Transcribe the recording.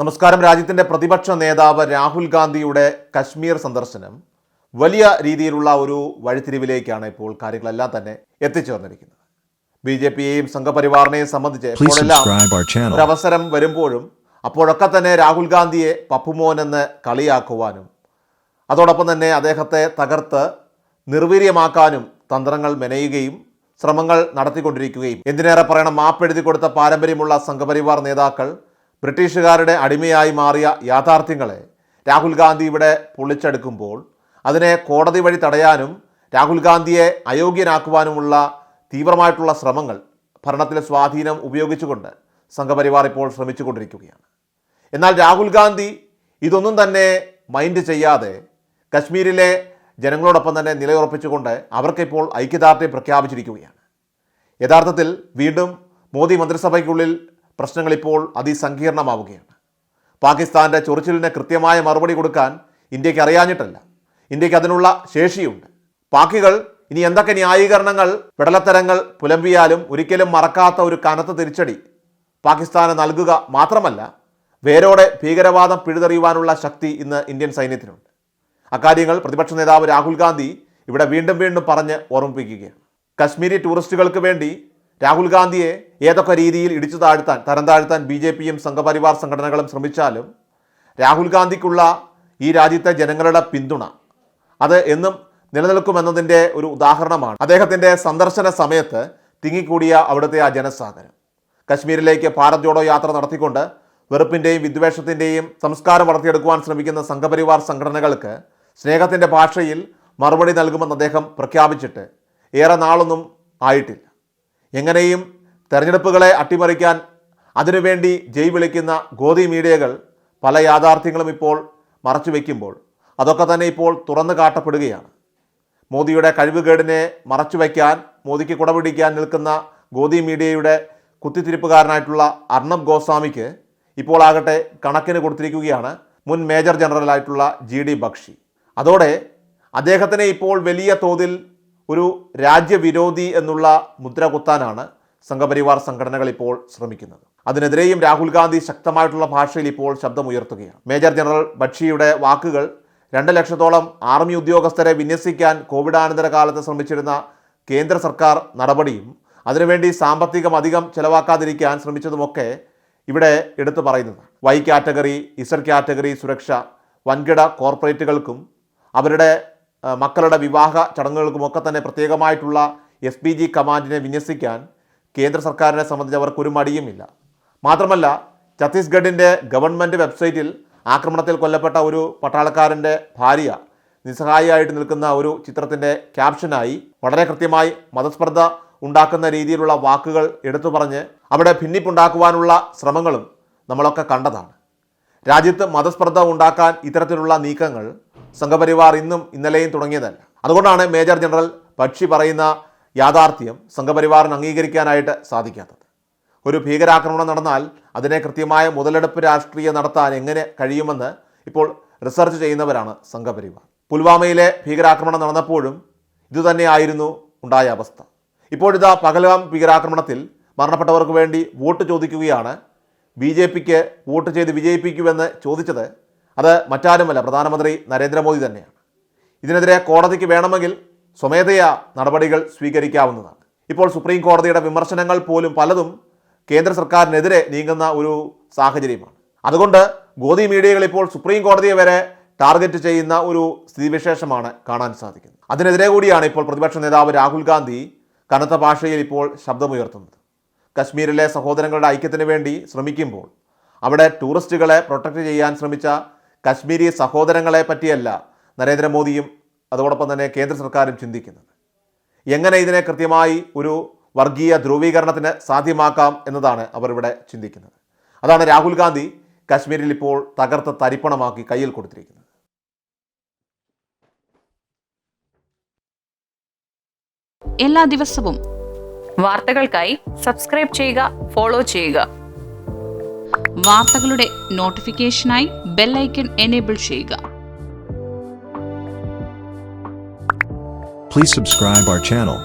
നമസ്കാരം. രാജ്യത്തിന്റെ പ്രതിപക്ഷ നേതാവ് രാഹുൽ ഗാന്ധിയുടെ കശ്മീർ സന്ദർശനം വലിയ രീതിയിലുള്ള ഒരു വഴിത്തിരിവിലേക്കാണ് ഇപ്പോൾ കാര്യങ്ങളെല്ലാം തന്നെ എത്തിച്ചേർന്നിരിക്കുന്നത്. ബി ജെ പിയെയും സംഘപരിവാറിനെയും സംബന്ധിച്ച് ഇപ്പോഴെല്ലാം എപ്പോഴെല്ലാം ഒരവസരം വരുമ്പോഴും അപ്പോഴൊക്കെ തന്നെ രാഹുൽ ഗാന്ധിയെ പപ്പുമോൻ എന്ന് കളിയാക്കുവാനും അതോടൊപ്പം തന്നെ അദ്ദേഹത്തെ തകർത്ത് നിർവീര്യമാക്കാനും തന്ത്രങ്ങൾ മെനയുകയും ശ്രമങ്ങൾ നടത്തിക്കൊണ്ടിരിക്കുകയും. എന്തിനേറെ പറയണം മാപ്പെഴുതി കൊടുത്ത പാരമ്പര്യമുള്ള സംഘപരിവാർ നേതാക്കൾ ബ്രിട്ടീഷുകാരുടെ അടിമയായി മാറിയ യാഥാർത്ഥ്യങ്ങളെ രാഹുൽ ഗാന്ധി ഇവിടെ പൊളിച്ചെടുക്കുമ്പോൾ അതിനെ കോടതി വഴി തടയാനും രാഹുൽ ഗാന്ധിയെ അയോഗ്യനാക്കുവാനുമുള്ള തീവ്രമായിട്ടുള്ള ശ്രമങ്ങൾ ഭരണത്തിലെ സ്വാധീനം ഉപയോഗിച്ചുകൊണ്ട് സംഘപരിവാർ ഇപ്പോൾ ശ്രമിച്ചുകൊണ്ടിരിക്കുകയാണ്. എന്നാൽ രാഹുൽ ഗാന്ധി ഇതൊന്നും തന്നെ മൈൻഡ് ചെയ്യാതെ കശ്മീരിലെ ജനങ്ങളോടൊപ്പം തന്നെ നിലയുറപ്പിച്ചുകൊണ്ട് അവർക്കിപ്പോൾ ഐക്യദാർഢ്യം പ്രഖ്യാപിച്ചിരിക്കുകയാണ്. യഥാർത്ഥത്തിൽ വീണ്ടും മോദി മന്ത്രിസഭയ്ക്കുള്ളിൽ പ്രശ്നങ്ങൾ ഇപ്പോൾ അതിസങ്കീർണമാവുകയാണ്. പാകിസ്ഥാന്റെ ചൊറിച്ചിലിന് കൃത്യമായ മറുപടി കൊടുക്കാൻ ഇന്ത്യയ്ക്ക് അറിയാഞ്ഞിട്ടല്ല. ഇന്ത്യയ്ക്ക് അതിനുള്ള ശേഷിയുണ്ട്. പാക്കികൾ ഇനി എന്തൊക്കെ ന്യായീകരണങ്ങൾ വിടലത്തരങ്ങൾ പുലമ്പിയാലും ഒരിക്കലും മറക്കാത്ത ഒരു കനത്ത തിരിച്ചടി പാകിസ്ഥാന് നൽകുക മാത്രമല്ല വേരോടെ ഭീകരവാദം പിഴുതെറിയുവാനുള്ള ശക്തി ഇന്ന് ഇന്ത്യൻ സൈന്യത്തിനുണ്ട്. അക്കാര്യങ്ങൾ പ്രതിപക്ഷ നേതാവ് രാഹുൽ ഗാന്ധി ഇവിടെ വീണ്ടും വീണ്ടും പറഞ്ഞ് ഓർമ്മിപ്പിക്കുകയാണ്. കശ്മീരി ടൂറിസ്റ്റുകൾക്ക് വേണ്ടി രാഹുൽ ഗാന്ധിയെ ഏതൊക്കെ രീതിയിൽ ഇടിച്ചു താഴ്ത്താൻ തരം താഴ്ത്താൻ ബി ജെ പിയും സംഘപരിവാർ സംഘടനകളും ശ്രമിച്ചാലും രാഹുൽ ഗാന്ധിക്കുള്ള ഈ രാജ്യത്തെ ജനങ്ങളുടെ പിന്തുണ അത് എന്നും നിലനിൽക്കുമെന്നതിന്റെ ഒരു ഉദാഹരണമാണ്. അദ്ദേഹത്തിന്റെ സന്ദർശന സമയത്ത് തിങ്ങിക്കൂടിയ അവിടുത്തെ ആ ജനസാഗരം കശ്മീരിലേക്ക് ഭാരത് ജോഡോ യാത്ര നടത്തിക്കൊണ്ട് വെറുപ്പിന്റെയും വിദ്വേഷത്തിന്റെയും സംസ്കാരം വളർത്തിയെടുക്കുവാൻ ശ്രമിക്കുന്ന സംഘപരിവാർ സംഘടനകൾക്ക് സ്നേഹത്തിന്റെ ഭാഷയിൽ മറുപടി നൽകുമെന്ന് അദ്ദേഹം പ്രഖ്യാപിച്ചിട്ട് ഏറെ നാളൊന്നും ആയിട്ടില്ല. എങ്ങനെയും തെരഞ്ഞെടുപ്പുകളെ അട്ടിമറിക്കാൻ അതിനുവേണ്ടി ജയ് വിളിക്കുന്ന ഗോതി മീഡിയകൾ പല യാഥാർത്ഥ്യങ്ങളും ഇപ്പോൾ മറച്ചു വയ്ക്കുമ്പോൾ അതൊക്കെ തന്നെ ഇപ്പോൾ തുറന്നു കാട്ടപ്പെടുകയാണ്. മോദിയുടെ കഴിവുകേടിനെ മറച്ചു വയ്ക്കാൻ മോദിക്ക് കുടപിടിക്കാൻ നിൽക്കുന്ന ഗോതി മീഡിയയുടെ കുത്തിത്തിരിപ്പുകാരനായിട്ടുള്ള അർണബ് ഗോസ്വാമിക്ക് ഇപ്പോൾ ആകട്ടെ കണക്കിന് കൊടുത്തിരിക്കുകയാണ് മുൻ മേജർ ജനറലായിട്ടുള്ള ജി ഡി ബക്ഷി. അതോടെ അദ്ദേഹത്തിനെ ഇപ്പോൾ വലിയ തോതിൽ ഒരു രാജ്യവിരോധി എന്നുള്ള മുദ്ര കുത്താനാണ് സംഘപരിവാർ സംഘടനകൾ ഇപ്പോൾ ശ്രമിക്കുന്നത്. അതിനെതിരെയും രാഹുൽ ഗാന്ധി ശക്തമായിട്ടുള്ള ഭാഷയിൽ ഇപ്പോൾ ശബ്ദമുയർത്തുകയാണ്. മേജർ ജനറൽ ബക്ഷിയുടെ വാക്കുകൾ രണ്ട് ലക്ഷത്തോളം ആർമി ഉദ്യോഗസ്ഥരെ വിന്യസിക്കാൻ കോവിഡാനന്തര കാലത്ത് ശ്രമിച്ചിരുന്ന കേന്ദ്ര സർക്കാർ നടപടിയും അതിനുവേണ്ടി സാമ്പത്തികം അധികം ചെലവാക്കാതിരിക്കാൻ ശ്രമിച്ചതുമൊക്കെ ഇവിടെ എടുത്തു പറയുന്നത് വൈ കാറ്റഗറി ഇസഡ് കാറ്റഗറി സുരക്ഷ വൻകിട കോർപ്പറേറ്റുകൾക്കും അവരുടെ മക്കളുടെ വിവാഹ ചടങ്ങുകൾക്കുമൊക്കെ തന്നെ പ്രത്യേകമായിട്ടുള്ള എസ് പി ജി കമാൻഡിനെ വിന്യസിക്കാൻ കേന്ദ്ര സർക്കാരിനെ സംബന്ധിച്ച് അവർക്ക് ഒരു മടിയുമില്ല. മാത്രമല്ല ഛത്തീസ്ഗഡിന്റെ ഗവൺമെന്റ് വെബ്സൈറ്റിൽ ആക്രമണത്തിൽ കൊല്ലപ്പെട്ട ഒരു പട്ടാളക്കാരന്റെ ഭാര്യ നിസ്സഹായിയായിട്ട് നിൽക്കുന്ന ഒരു ചിത്രത്തിന്റെ ക്യാപ്ഷനായി വളരെ കൃത്യമായി മതസ്പർദ്ധ ഉണ്ടാക്കുന്ന രീതിയിലുള്ള വാക്കുകൾ എടുത്തു പറഞ്ഞ് അവിടെ ഭിന്നിപ്പുണ്ടാക്കുവാനുള്ള ശ്രമങ്ങളും നമ്മളൊക്കെ കണ്ടതാണ്. രാജ്യത്ത് മതസ്പർദ്ധ ഉണ്ടാക്കാൻ ഇത്തരത്തിലുള്ള നീക്കങ്ങൾ സംഘപരിവാർ ഇന്നും ഇന്നലെയും തുടങ്ങിയതല്ല. അതുകൊണ്ടാണ് മേജർ ജനറൽ പക്ഷി പറയുന്ന യാഥാർത്ഥ്യം സംഘപരിവാറിന് അംഗീകരിക്കാനായിട്ട് സാധിക്കാത്തത്. ഒരു ഭീകരാക്രമണം നടന്നാൽ അതിനെ കൃത്യമായ മുതലെടുപ്പ് രാഷ്ട്രീയം നടത്താൻ എങ്ങനെ കഴിയുമെന്ന് ഇപ്പോൾ റിസർച്ച് ചെയ്യുന്നവരാണ് സംഘപരിവാർ. പുൽവാമയിലെ ഭീകരാക്രമണം നടന്നപ്പോഴും ഇതുതന്നെയായിരുന്നു ഉണ്ടായ അവസ്ഥ. ഇപ്പോഴിതാ പകൽഗാം ഭീകരാക്രമണത്തിൽ മരണപ്പെട്ടവർക്ക് വേണ്ടി വോട്ട് ചോദിക്കുകയാണ്. ബി ജെ പിക്ക് വോട്ട് ചെയ്ത് വിജയിപ്പിക്കുമെന്ന് ചോദിച്ചത് അത് മറ്റാരുമല്ല പ്രധാനമന്ത്രി നരേന്ദ്രമോദി തന്നെയാണ്. ഇതിനെതിരെ കോടതിക്ക് വേണമെങ്കിൽ സ്വമേധയാ നടപടികൾ സ്വീകരിക്കാവുന്നതാണ്. ഇപ്പോൾ സുപ്രീം കോടതിയുടെ വിമർശനങ്ങൾ പോലും പലതും കേന്ദ്ര സർക്കാരിനെതിരെ നീങ്ങുന്ന ഒരു സാഹചര്യമാണ്. അതുകൊണ്ട് ഗോദി മീഡിയകൾ ഇപ്പോൾ സുപ്രീം കോടതിയെ വരെ ടാർഗറ്റ് ചെയ്യുന്ന ഒരു സ്ഥിതിവിശേഷമാണ് കാണാൻ സാധിക്കുന്നത്. അതിനെതിരെ കൂടിയാണ് ഇപ്പോൾ പ്രതിപക്ഷ നേതാവ് രാഹുൽ ഗാന്ധി കനത്ത ഭാഷയിൽ ഇപ്പോൾ ശബ്ദമുയർത്തുന്നത്. കശ്മീരിലെ സഹോദരങ്ങളുടെ ഐക്യത്തിന് വേണ്ടി ശ്രമിക്കുമ്പോൾ അവിടെ ടൂറിസ്റ്റുകളെ പ്രൊട്ടക്റ്റ് ചെയ്യാൻ ശ്രമിച്ച കശ്മീരി സഹോദരങ്ങളെ പറ്റിയല്ല നരേന്ദ്രമോദിയും അതോടൊപ്പം തന്നെ കേന്ദ്ര സർക്കാരും ചിന്തിക്കുന്നത്. എങ്ങനെ ഇതിനെ കൃത്യമായി ഒരു വർഗീയ ധ്രുവീകരണത്തിന് സാധ്യമാക്കാം എന്നതാണ് അവർ ഇവിടെ ചിന്തിക്കുന്നത്. അതാണ് രാഹുൽ ഗാന്ധി കശ്മീരിൽ ഇപ്പോൾ തകർത്ത് തരിപ്പണമാക്കി കയ്യിൽ കൊടുത്തിരിക്കുന്നത്. എല്ലാ ദിവസവും വാർത്തകൾക്കായി സബ്സ്ക്രൈബ് ചെയ്യുക ഫോളോ ചെയ്യുക. വാർത്തകളുടെ നോട്ടിഫിക്കേഷനായി ബെല്ലൈക്കൺ എനേബിൾ ചെയ്യുക Please subscribe our channel.